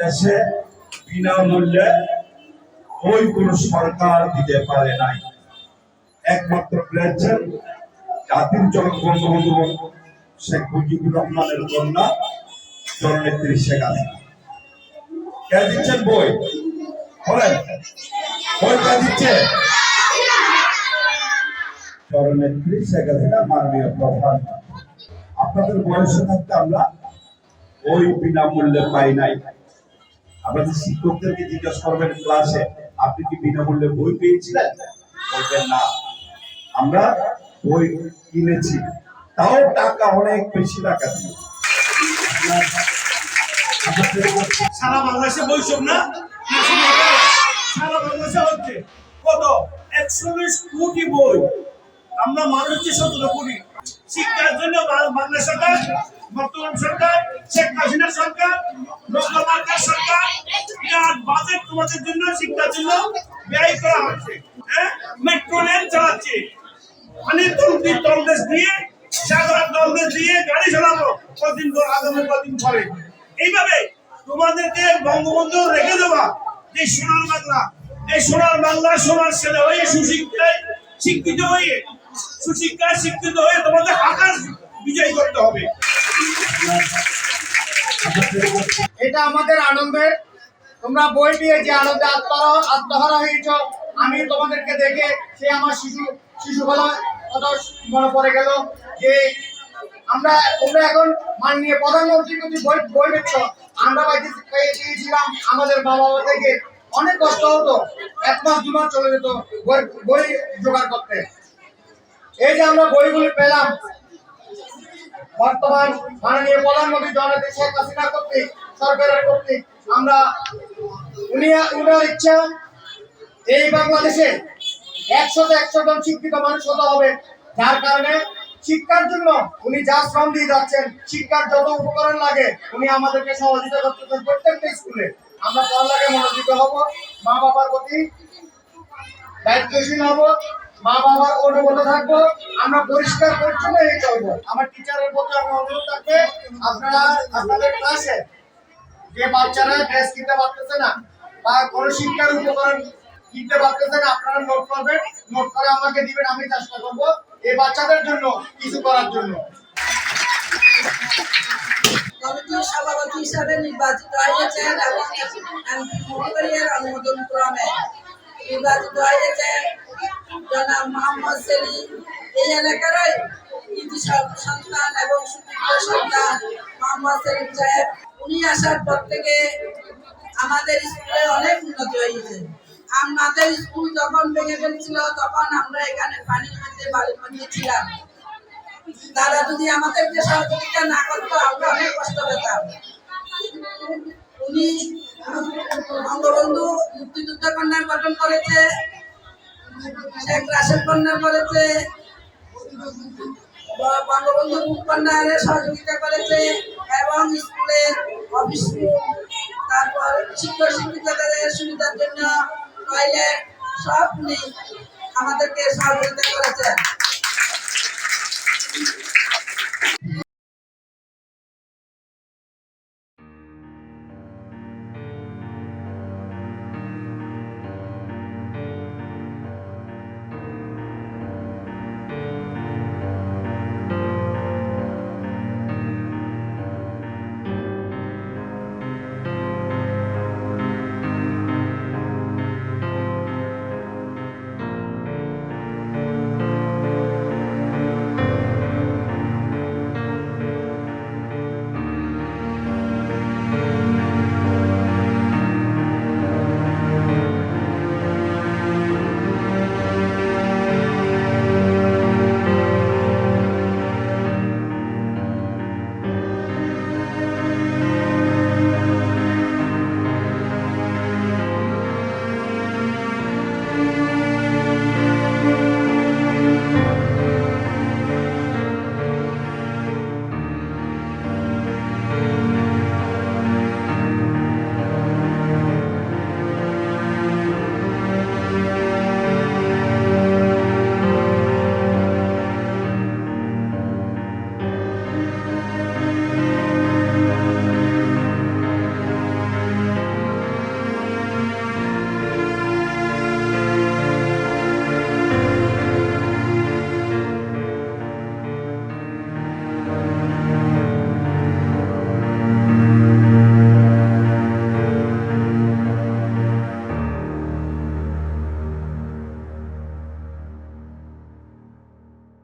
দেশে বিনামূল্যে ওই কোন সরকার দিতে পারে নাই। একমাত্র পেয়েছেন জাতির জনক বঙ্গবন্ধু শেখ মুজিবুর রহমানের কন্যা, জননেত্রী শেখ হাসিনা। কে দিচ্ছেন বই? বলেন। বই কে দিচ্ছে? জননেত্রী শেখ হাসিনা, মাননীয় প্রধান। আপনাদের বয়সে থাকতে আমরা ওই বিনামূল্যে পাই নাই। আপনাদের শিক্ষকদেরকে জিজ্ঞেস করবেন ক্লাসে, আপনি কি বিনামূল্যে বই পেয়েছিলেন? বলবেন না। আমরা বই কিনেছি। তাও টাকা অনেক বেশি টাকা দিয়ে। সারা বাংলাদেশে বৈষম্য না? না সারা বাংলাদেশে হচ্ছে। কত? একচল্লিশ কোটি বই। আমরা মানুষ সতেরো কোটি শিক্ষার জন্য বা- বাংলাদেশ সরকার বর্তমান সরকার, শেখ হাসিনা সরকার ডক্টর মার্কার সরকার, বিরাট বাজেট তোমাদের জন্য শিক্ষার জন্য ব্যয় করা হচ্ছে। হ্যাঁ? মেট্রো রেল চালাচ্ছে। মানে তলদি তলদেশ দিয়ে সাগর তলদেশ দিয়ে গাড়ি চালাবো, কদিন আগামী কদিন পরে। এইভাবে তোমাদেরকে বঙ্গবন্ধু রেখে দেওয়া, যে সোনার বাংলা এই সোনার বাংলা, সোনার ছেলে হয়ে সুশিক্ষায় শিক্ষিত হয়ে, সুশিক্ষায় শিক্ষিত হয়ে তোমাদের আকাশ বিজয় করতে হবে। এটা আমাদের আনন্দের। তোমরা বই দিয়ে যে আনন্দে আত্মহারা আত্মহারা হয়েছ, আমি তোমাদেরকে দেখে সে আমার শিশু শিশুবেলা কথা মনে পড়ে গেল যে আমরা তোমরা এখন মাননীয় প্রধানমন্ত্রী যদি বই বই দিচ্ছ আমরা বাড়িতে পেয়ে দিয়েছিলাম, আমাদের বাবা মা থেকে অনেক কষ্ট হতো। এক মাস, দু মাস চলে যেত বই বই জোগাড় করতে। এই যে আমরা বইগুলি পেলাম বর্তমান মাননীয় প্রধানমন্ত্রী জননেত্রী শেখ হাসিনা কর্তৃক, সরকারের কর্তৃক আমরা উনি উনার ইচ্ছা, এই বাংলাদেশে একশোতে একশো জন শিক্ষিত মানুষ হতে হবে। যার কারণে শিক্ষার জন্য উনি যা শ্রম দিয়ে যাচ্ছেন, শিক্ষার যত উপকরণ লাগে, উনি আমাদেরকে সহযোগিতা করতেছেন প্রত্যেকটা স্কুলে। আমরা পড়ালেখে মনোযোগী হব মা বাবার প্রতি দায়িত্বশীল হব। মা বাবার অনুগত থাকব, আমরা পরিষ্কার পরিচ্ছন্ন হয়ে চলবো। আমার টিচারের প্রতি আমার অনুরোধ থাকবে, আপনারা আপনাদের ক্লাসে যে বাচ্চারা ড্রেস কিনতে পারতেছে না বা কোনো শিক্ষার উপকরণ কিনতে পারতেছে না, আপনারা নোট করবেন নোট করে আমাকে দিবেন, আমি চেষ্টা করব এই বাচ্চাদের জন্য, কিছু করার জন্য। কমিটির সভাপতি হিসাবে নির্বাচিত হয়েছেন এবং অনুমোদন ক্রমে। নির্বাচিত হয়েছেন জনাব মোহাম্মদ সেলিম, এই এলাকারই কৃতি সন- সন্তান এবং সুযোগ্য সন্তান মোহাম্মদ সেলিম সাহেব। উনি আসার পর থেকে আমাদের স্কুলে অনেক উন্নতি হয়েছে। আমাদের স্কুল যখন ভেঙে ফেলছিল, তখন আমরা এখানে পানির মধ্যে বাড়ির মধ্যে ছিলাম। তারা যদি আমাদেরকে সহযোগিতা না করতো, আমরা অনেক কষ্ট পেতাম। উনি রাশেদ করেছে। বঙ্গবন্ধু কন্যারে সহযোগিতা করেছে এবং স্কুলের অফিস তারপর শিক্ষক শিক্ষিকাদের সুবিধার জন্য টয়লেট সব উনি আমাদেরকে সহযোগিতা করেছেন